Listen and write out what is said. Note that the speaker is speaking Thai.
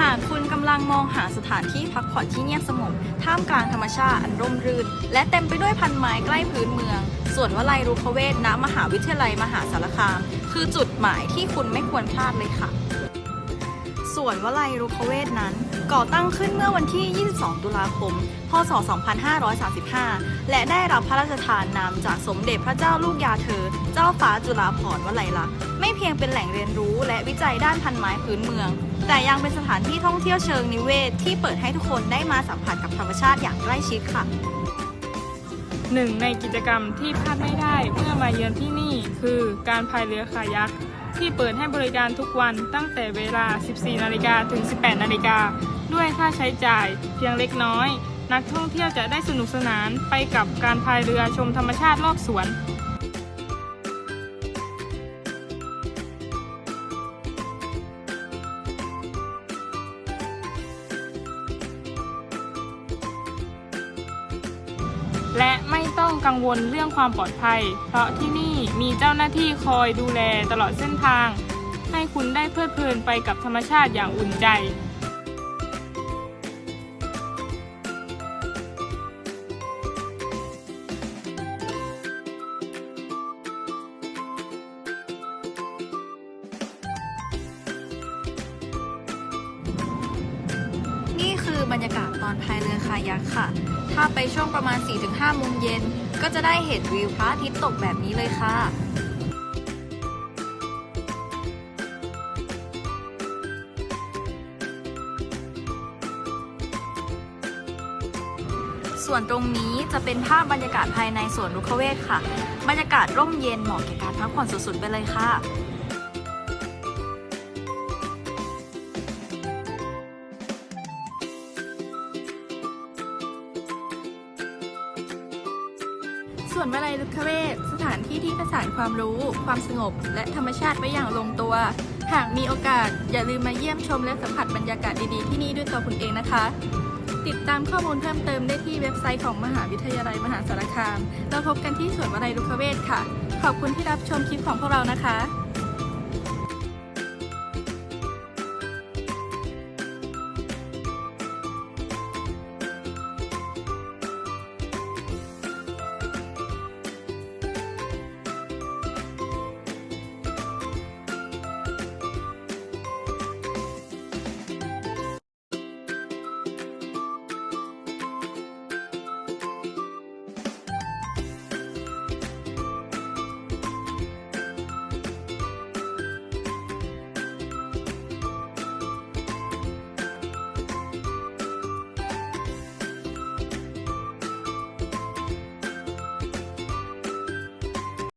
หากคุณกำลังมองหาสถานที่พักผ่อนที่เงียบสงบท่ามกลางธรรมชาติอันร่มรื่น และเต็มไปด้วยพันไม้ใกล้พื้นเมือง ส่วนวลัยรุพเวศณมหาวิทยาลัยมหาสารคาม คือจุดหมายที่คุณไม่ควรพลาดเลยค่ะ สวนวลัยรุคเวศนั้น ก่อตั้งขึ้นเมื่อวันที่ 22 ตุลาคม พศ 2535 และได้รับพระราชทานนามจากสมเด็จพระเจ้าลูกยาเธอ เจ้าฟ้าจุฬาภรณ์วลัยลักษณ์ไม่เพียงเป็นแหล่งเรียนรู้และวิจัยด้านพันไม้พื้นเมือง แต่ยังเป็นสถานที่ท่องเที่ยวเชิงนิเวศ ที่เปิดให้ทุกคนได้มาสัมผัสกับธรรมชาติอย่างใกล้ชิดค่ะ หนึ่งในกิจกรรมที่พลาดไม่ได้เมื่อมาเยือนที่นี่ คือการพายเรือคายักที่เปิดให้บริการทุกวันตั้งแต่เวลา 14 นาฬิกาถึง 18 นาฬิกา ด้วยค่าใช้จ่ายเพียงเล็กน้อย นักท่องเที่ยวจะได้สนุกสนานไปกับการพายเรือชมธรรมชาติรอบสวนและ กังวลเรื่องความปลอดภัย เพราะที่นี่มีเจ้าหน้าที่คอยดูแลตลอดเส้นทาง ให้คุณได้เพลิดเพลินไปกับธรรมชาติอย่างอุ่นใจ อบรรยากาศตอนพายเรือคายักค่ะ ถ้าไปช่วงประมาณ 4-5โมงเย็น ก็จะได้เห็นวิวพระอาทิตย์ตกแบบนี้เลยค่ะส่วนตรงนี้จะเป็นภาพบรรยากาศภายในสวนรุกขเวทค่ะ บรรยากาศร่มเย็นเหมาะแก่การพักผ่อนสุดๆ ไปเลยค่ะ ส่วนวลัยลุคเวศสถานที่ที่ประสานความรู้ ความสงบ และธรรมชาติไว้อย่างลงตัว หากมีโอกาสอย่าลืมมาเยี่ยมชมและสัมผัสบรรยากาศดีๆที่นี่ด้วยตัวคุณเองนะคะ ติดตามข้อมูลเพิ่มเติมได้ที่เว็บไซต์ของมหาวิทยาลัยมหาสารคามเราพบกันที่สวนวลัยลุคเวศค่ะ ขอบคุณที่รับชมคลิปของพวกเรานะคะ